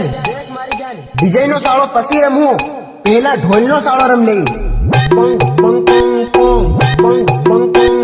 જાન. ડીજે નો સાળો પછી રમવું પહેલા ઢોલ નો સાળો રમ લઈ. પંગ પંગ પંગ પંગ પંગ પંગ.